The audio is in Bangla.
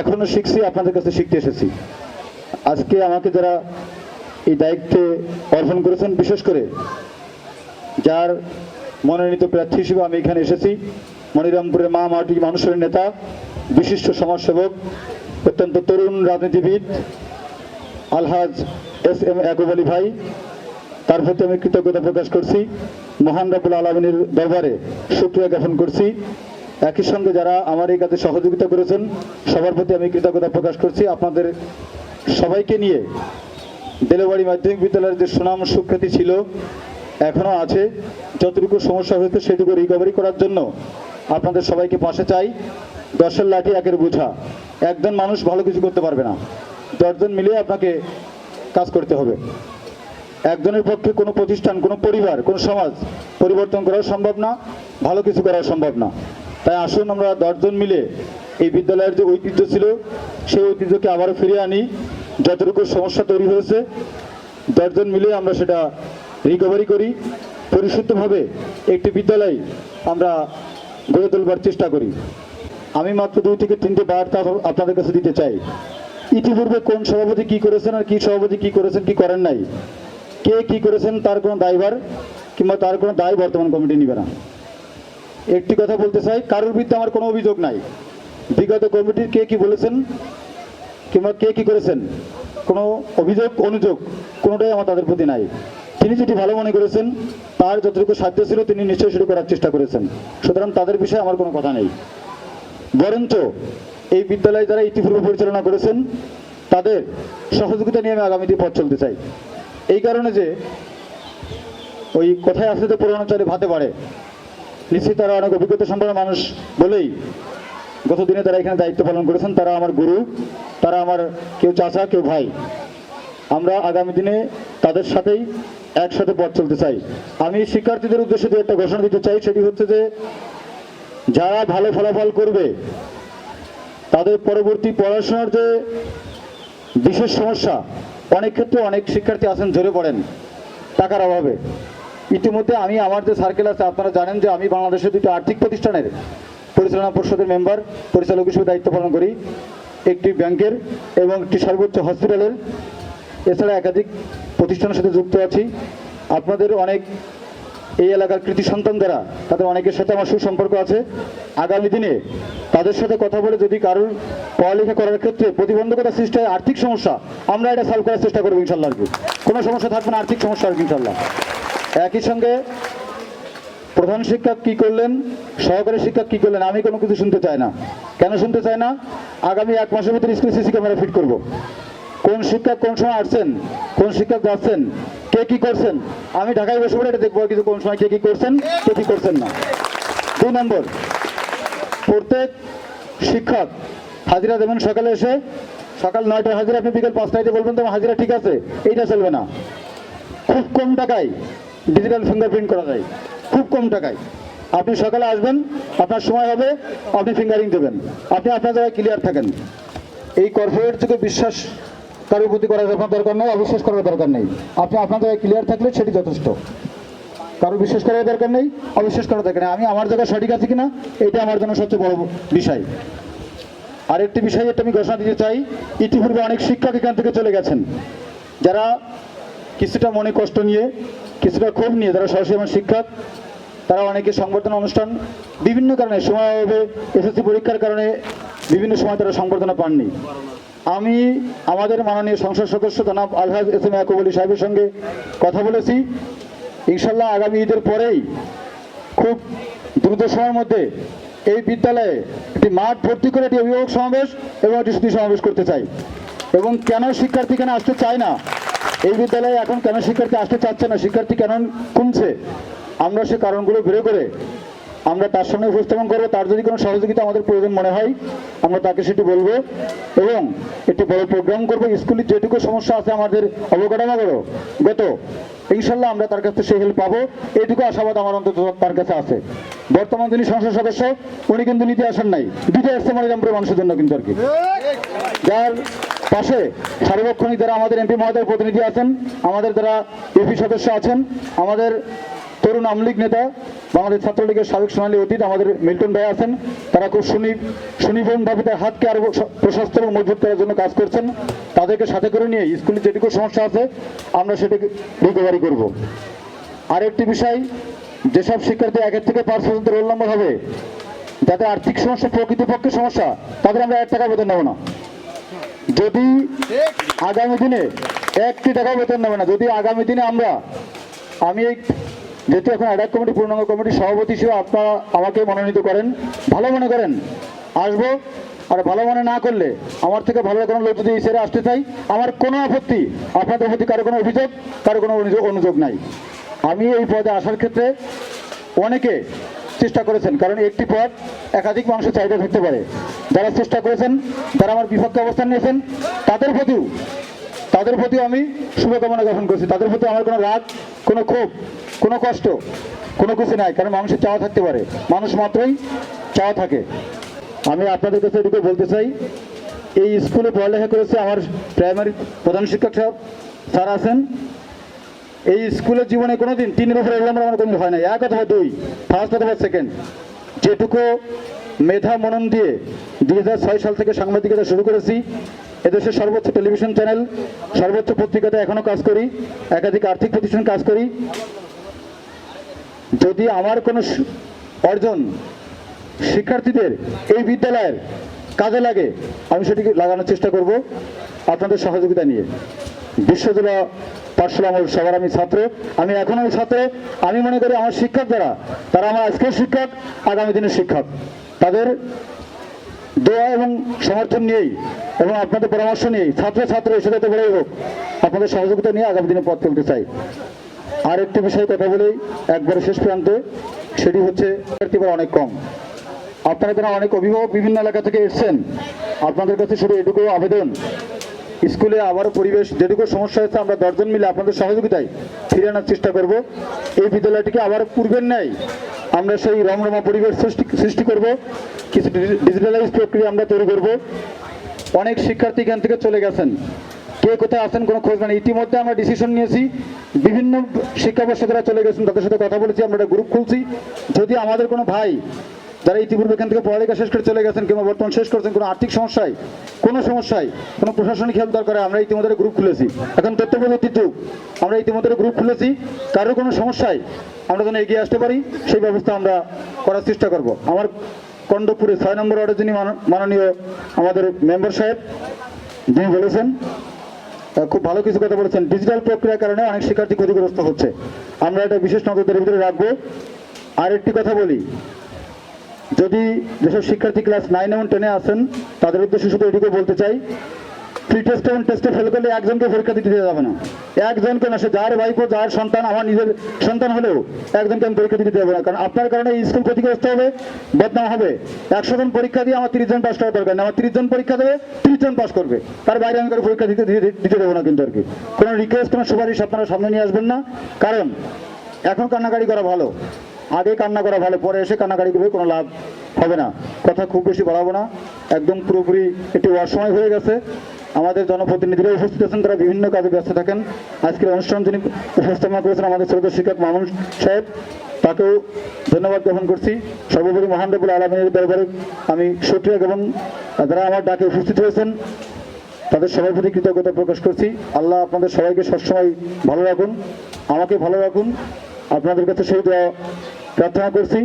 এখনও শিখছি, আপনাদের কাছে শিখতে এসেছি। আজকে আমাকে যারা এই দায়িত্বে অর্পণ করেছেন, বিশেষ করে যার মনোনীত প্রার্থী হিসেবে আমি এখানে এসেছি, মনিরামপুরের মা মাটি মানুষের নেতা, বিশিষ্ট সমাজসেবক, অত্যন্ত তরুণ রাজনীতিবিদ, আলহাজ এস এম একুব আলী ভাই। তার প্রতি আমি কৃতজ্ঞতা প্রকাশ করছি। মহান রাবুল আলমিনের দরবারে শুক্রিয়া জ্ঞাপন করছি। একই সঙ্গে যারা আমার এই কাজে সহযোগিতা করেছেন, সবার প্রতি আমি কৃতজ্ঞতা প্রকাশ করছি। আপনাদের সবাইকে নিয়ে দেলবাড়ি মাধ্যমিক বিদ্যালয়ের যে সুনাম সুখ্যাতি ছিল এখনও আছে। যতটুকু সমস্যা হয়েছে সেটুকু রিকভারি করার জন্য আপনাদের সবাইকে পাশে চাই। দশের লাঠি একের বোঝা। একজন মানুষ ভালো কিছু করতে পারবে না। দশজন মিলিয়ে আপনাকে কাজ করতে হবে। একজনের পক্ষে কোনো প্রতিষ্ঠান, কোনো পরিবার, কোনো সমাজ পরিবর্তন করা সম্ভব না, ভালো কিছু করা সম্ভব না। তাই আসুন আমরা দশজন মিলে এই বিদ্যালয়ের যে ঐতিহ্য ছিল, সেই ঐতিহ্যকে আবারও ফিরিয়ে আনি। যতটুকু সমস্যা তৈরি হয়েছে, দশজন মিলে আমরা সেটা রিকভারি করি। পরিশুদ্ধভাবে একটি বিদ্যালয় আমরা গড়ে তোলবার চেষ্টা করি। আমি মাত্র দুই থেকে তিনটে বার্তা আপনাদের কাছে দিতে চাই। ইতিপূর্বে কোন সভাপতি কি করেছেন আর কি সভাপতি কি করেছেন, কি করেন নাই? কে কি করেছেন, তার কোনো দায়ভার কিংবা তার কোনো দায় বর্তমান কমিটি নিবে না। একটি কথা বলতে চাই, কারোর বিরুদ্ধে আমার কোনো অভিযোগ নাই। বিগত কমিটির কে কি বলেছেন কিংবা কে কি করেছেন, কোনো অভিযোগ, অনুযোগ, কোনোটাই আমার তাদের প্রতি নাই। তিনি যেটি ভালো মনে করেছেন, তার যতটুকু সাধ্য ছিল তিনি নিশ্চয়ই শুরু করার চেষ্টা করেছেন। সুতরাং তাদের বিষয়ে আমার কোনো কথা নেই। বরঞ্চ এই বিদ্যালয় যারা ইতিপূর্বে পরিচালনা করেছেন, তাদের সহযোগিতা নিয়ে আমি আগামীতে পথ চলতে চাই। এই কারণে যে ওই কোথায় আসলে তো পুরোনো চলে ভাতে পারে নিশ্চয়ই তারা অনেক অভিজ্ঞতা সম্পন্ন মানুষ বলেই গত দিনে তারা এখানে দায়িত্ব পালন করেছেন। তারা আমার গুরু, তারা আমার কেউ চাচা, কেউ ভাই। আমরা আগামী দিনে তাদের সাথেই একসাথে পথ চলতে চাই। আমি শিক্ষার্থীদের উদ্দেশ্যে একটা ঘোষণা দিতে চাই, সেটি হচ্ছে যে যারা ভালো ফলাফল করবে, তাদের পরবর্তী পড়াশোনার যে বিশেষ সমস্যা, অনেক ক্ষেত্রে অনেক শিক্ষার্থী আছেন, ঝরে পড়েন, টাকার অভাবে। ইতিমধ্যে আমি আমার যে সার্কেল আছে, আপনারা জানেন যে আমি বাংলাদেশের দুটি আর্থিক প্রতিষ্ঠানের পরিচালনা পরিষদের মেম্বার পরিচালক হিসেবে দায়িত্ব পালন করি। একটি ব্যাংকের এবং একটি সর্বোচ্চ হসপিটালের এছাড়া একাধিক প্রতিষ্ঠানের সাথে যুক্ত আছি। আপনাদের অনেক এই এলাকার কৃতি সন্তান যারা, তাদের অনেকের সাথে আমার সুসম্পর্ক আছে। আগামী দিনে তাদের সাথে কথা বলে যদি কারোর পড়ালেখা করার ক্ষেত্রে প্রতিবন্ধকতা সৃষ্টি হয়, আর্থিক সমস্যা, আমরা এটা সলভ করার চেষ্টা করব ইনশাল্লাহ কোনো সমস্যা থাকবে না, আর্থিক সমস্যা কি ইনশাল্লাহ। একই সঙ্গে প্রধান শিক্ষক কি করলেন? সহকারী শিক্ষক কি করলেন? আমি কোনো কিছু শুনতে চাই না। কেন শুনতে চাই না? আগামী এক মাসের ভিতরে স্কুল সিসি ক্যামেরা ফিট করব। কোন শিক্ষক কোন সময় আসছেন? কোন শিক্ষক যাচ্ছেন? কে কি করছেন? আমি ঢাকায় বসে পড়ে এটা দেখব কিন্তু কোন সময় কে কি করছেন, কে কি করছেন না। দুই নম্বর, প্রত্যেক শিক্ষক হাজিরা দেবেন সকালে এসে। সকাল নয়টায় হাজিরা, আপনি বিকেল পাঁচটায় বলবেন তো আমার হাজিরা ঠিক আছে, এইটা চলবে না। খুব কম টাকায় ডিজিটাল ফিঙ্গারপ্রিন্ট করা যায়। খুব কম টাকায়। আপনি সকালে আসবেন, আপনার সময় হবে, আপনি ফিঙ্গারিং দেবেন। আপনি আপনার জায়গায় ক্লিয়ার থাকেন। এই কর্পোরেট থেকে বিশ্বাস কারোর প্রতি করার আপনার দরকার নেই, অবিশ্বাস করার দরকার নেই। আপনি আপনার জায়গায় ক্লিয়ার থাকলে সেটি যথেষ্ট। কারও বিশ্বাস করার দরকার নেই, অবিশ্বাস করার দরকার নেই। আমি আমার জায়গায় সঠিক আছি কিনা, এটা আমার জন্য সবচেয়ে বড় বিষয়। আরেকটি বিষয় যেটা আমি ঘোষণা দিতে চাই, ইতিপূর্বে অনেক শিক্ষক এখান থেকে চলে গেছেন। যারা কিছুটা মনে কষ্ট নিয়ে, কিছুটা ক্ষোভ নিয়ে তারা সরাসরি আমার শিক্ষক, তারা অনেকে সংবর্ধনা অনুষ্ঠান বিভিন্ন কারণে সময় হবে এসএসসি পরীক্ষার কারণে বিভিন্ন সময় তারা সংবর্ধনা পাননি। আমি আমাদের মাননীয় সংসদ সদস্য জনাব আলহাজ এস এম ইয়াকুব আলী সাহেবের সঙ্গে কথা বলেছি। ইনশাল্লাহ আগামী ঈদের পরেই খুব দ্রুত সময়ের মধ্যে এই বিদ্যালয়ে একটি মাঠ ভর্তি করে একটি অভিভাবক সমাবেশ এবং একটি সমাবেশ করতে চাই। এবং কেন শিক্ষার্থী কেন আসতে চায় না? এই বিদ্যালয়ে এখন কেন শিক্ষার্থী আসতে চাচ্ছে না? শিক্ষার্থী কেন কমছে? আমরা সে কারণগুলো বের করে আমরা তার সামনে উপস্থাপন করব। তার যদি কোনো সহযোগিতা আমাদের প্রয়োজন মনে হয়, আমরা তাকে সেটি বলব এবং একটি বড় প্রোগ্রাম করব। স্কুলের যেটুকু সমস্যা আছে আমাদের অবকাঠামোগত, গত, ইনশাল্লাহ আমরা তার কাছে সেই হেল্প পাবো। এইটুকু আশাবাদ আমার অন্তত তার কাছে আছে। বর্তমান যিনি সংসদ সদস্য, উনি কিন্তু নিতে আসেন নাই। দুটো এসছে মনিরামপুরের মানুষের জন্য কিন্তু আর কি। যার পাশে সার্বক্ষণিক যারা আমাদের এমপি মহোদয়ের প্রতিনিধি আছেন, আমাদের যারা এপি সদস্য আছেন, আমাদের তরুণ আমলিগ নেতা, বাংলাদেশ ছাত্রলীগের সাবেক সোনালী অতীত, আমাদের মিল্টন ভাই আছেন, তারা খুব সুনি সুনিপুণভাবে তার হাতকে আরও প্রশস্ত এবং মজবুত করার জন্য কাজ করছেন। তাদেরকে সাথে করে নিয়ে স্কুলে যেটুকু সমস্যা আছে, আমরা সেটাকে রিকভারি করব। আরেকটি বিষয়, যেসব শিক্ষার্থী একের থেকে পাঁচ পর্যন্ত রোল নম্বর হবে যাতে আর্থিক সমস্যা, প্রকৃতপক্ষে সমস্যা, তাদের আমরা এক টাকা বেতন নেব না। যদি আগামী দিনে একটি টাকা বেতন নেবে না, যদি আগামী দিনে আমরা, আমি এই যেহেতু এখন অ্যাডাক কমিটি পূর্ণাঙ্গ কমিটির সভাপতি হিসেবে আপনারা আমাকে মনোনীত করেন, ভালো মনে করেন, আসব, আর ভালো মনে না করলে আমার থেকে ভালো কোনো লোক যদি সেরে আসতে চাই আমার কোনো আপত্তি, আপনাদের প্রতি কারও কোনো অভিযোগ, কারও কোনো অনুযোগ অনুযোগ নাই। আমি এই পদে আসার ক্ষেত্রে অনেকে চেষ্টা করেছেন, কারণ একটি পদ একাধিক মানুষের চাহিদা থাকতে পারে। যারা চেষ্টা করেছেন, যারা আমার বিপক্ষে অবস্থান নিয়েছেন, তাদের প্রতিও তাদের প্রতিও আমি শুভকামনা জ্ঞাপন করছি। তাদের প্রতি আমার কোনো রাগ, কোনো ক্ষোভ, কোনো কষ্ট, কোনো কিছু নাই, কারণ মানুষের চাওয়া থাকতে পারে। মানুষ মাত্রই চাওয়া থাকে। আমি আপনাদের কাছে এটুকু বলতে চাই, এই স্কুলে পড়ালেখা করেছে আমার প্রাইমারি প্রধান শিক্ষক সাহেব, স্যার আছেন। এই স্কুলের জীবনে কোনোদিন তিনের উপরে এক্সাম আমার কোনো হয় না এক অথবা দুই। ফার্স্ট অথবা সেকেন্ড যেটুকু মেধা মনন দিয়ে দুই হাজার ছয় সাল থেকে সাংবাদিকতা শুরু করেছি, এদেশের সর্বোচ্চ টেলিভিশন চ্যানেল, সর্বোচ্চ পত্রিকাতে এখনও কাজ করি, একাধিক আর্থিক প্রতিষ্ঠান কাজ করি। যদি আমার কোনো অর্জন শিক্ষার্থীদের এই বিদ্যালয়ের কাজে লাগে, আমি সেটিকে লাগানোর চেষ্টা করব আপনাদের সহযোগিতা নিয়ে। বিশ্বজোড়া পাঠশালা আমার সবার আমি ছাত্র। আমি এখনও ছাত্র। আমি মনে করি আমার শিক্ষক যারা, তারা আমার আজকের শিক্ষক, আগামী দিনের শিক্ষক। তাদের দোয়া এবং সমর্থন নিয়েই এবং আপনাদের পরামর্শ নিয়েই ছাত্র ছাত্র এসে যাতে বড়ই হোক, আপনাদের সহযোগিতা নিয়ে আগামী দিনে পথ চলতে চাই। আর একটি বিষয়ে কথা বলেই একবারে শেষ প্রান্তে, সেটি হচ্ছে অনেক কম। আপনারা যারা অনেক অভিভাবক বিভিন্ন এলাকা থেকে এসেছেন, আপনাদের কাছে শুধু এটুকু আবেদন স্কুলে আবারও পরিবেশ যেটুকু সমস্যা হয়েছে, আমরা দশজন মিলে আপনাদের সহযোগিতায় ফিরে আনার চেষ্টা করব। এই বিদ্যালয়টিকে আবার পূর্বের ন্যায় আমরা সেই রমরমা পরিবেশ সৃষ্টি সৃষ্টি করব। কিছু ডিজিটালাইজ প্রক্রিয়া আমরা তৈরি করব। অনেক শিক্ষার্থী এখান থেকে চলে গেছেন। কে কোথায় আছেন কোনো খোঁজ মানে ইতিমধ্যে আমরা ডিসিশন নিয়েছি। বিভিন্ন শিক্ষা পর্ষদেরা চলে গেছেন। তাদের সাথে কথা বলেছি। আমরা একটা গ্রুপ খুলছি। যদি আমাদের কোনো ভাই যারা ইতিপূর্বে এখান থেকে পড়ালেখা শেষ করে চলে গেছেন কিংবা বর্তমান শেষ করছেন, কোনো আর্থিক সমস্যায়, কোনো সমস্যায়, কোনো প্রশাসনিক হেল্প দরকার আমরা ইতিমধ্যে গ্রুপ খুলেছি। এখন তথ্য প্রযুক্তি যুগ, আমরা ইতিমধ্যে গ্রুপ খুলেছি। কারোর কোনো সমস্যায় আমরা যেন এগিয়ে আসতে পারি, সেই ব্যবস্থা আমরা করার চেষ্টা করব। আমার কণ্ডপুরে ছয় নম্বর ওয়ার্ডে যিনি মান- মাননীয় আমাদের মেম্বার সাহেব, যিনি বলেছেন খুব ভালো কিছু কথা বলেছেন ডিজিটাল প্রক্রিয়ার কারণে অনেক শিক্ষার্থী ক্ষতিগ্রস্ত হচ্ছে। আমরা এটা বিশেষ নজরদারির ভিতরে রাখব। আর একটি কথা বলি যদি যেসব শিক্ষার্থী ক্লাস নাইন এবং টেনে আসেন তাদের উদ্দেশ্যে শুধু এটুকু বলতে চাই প্রি টেস্ট এবং টেস্টে ফেল করলে একজনকে পরীক্ষা দিতে দেওয়া যাবে না। একজনকে না, সে যার ভাইপো, যার সন্তান, আমার নিজের সন্তান হলেও একজনকে আমি পরীক্ষা দিতে দেবো না। কারণ আপনার কারণে এই স্কুল ক্ষতিগ্রস্ত হবে, বদনাম হবে। একশো জন পরীক্ষা দিয়ে আমার তিরিশ জন পাস করা দরকার না আমার তিরিশ জন পরীক্ষা দেবে, তিরিশ জন পাস করবে। তার বাইরে আমি কারও পরীক্ষা দিতে, দিতে- দেবো না কিন্তু আর কি। কোনো রিকোয়েস্ট কোনো সুপারিশ আপনারা সামনে নিয়ে আসবেন না। কারণ এখন কান্নাকাড়ি করা ভালো। আগে কান্না করা ভালো, পরে এসে কান্নাকাড়ি করবে, কোনো লাভ হবে না। কথা খুব বেশি বাড়াবো না। একদম পুরোপুরি একটি অসময় হয়ে গেছে। আমাদের জনপ্রতিনিধিরা উপস্থিত আছেন, তারা বিভিন্ন কাজে ব্যস্ত থাকেন। আজকের অনুষ্ঠান যিনি উপস্থাপনা করেছেন আমাদের ছোট শিক্ষক মামুন সাহেব, তাকেও ধন্যবাদ জ্ঞাপন করছি। সর্বোপরি মহান রবুল আলমিনের দরবারে আমি সক্রিয় এবং যারা আমার ডাকে উপস্থিত হয়েছেন, তাদের সবার প্রতি কৃতজ্ঞতা প্রকাশ করছি। আল্লাহ আপনাদের সবাইকে সবসময় ভালো রাখুন, আমাকে ভালো রাখুন। আপনাদের কাছে সেই দোয়া প্রার্থনা করছি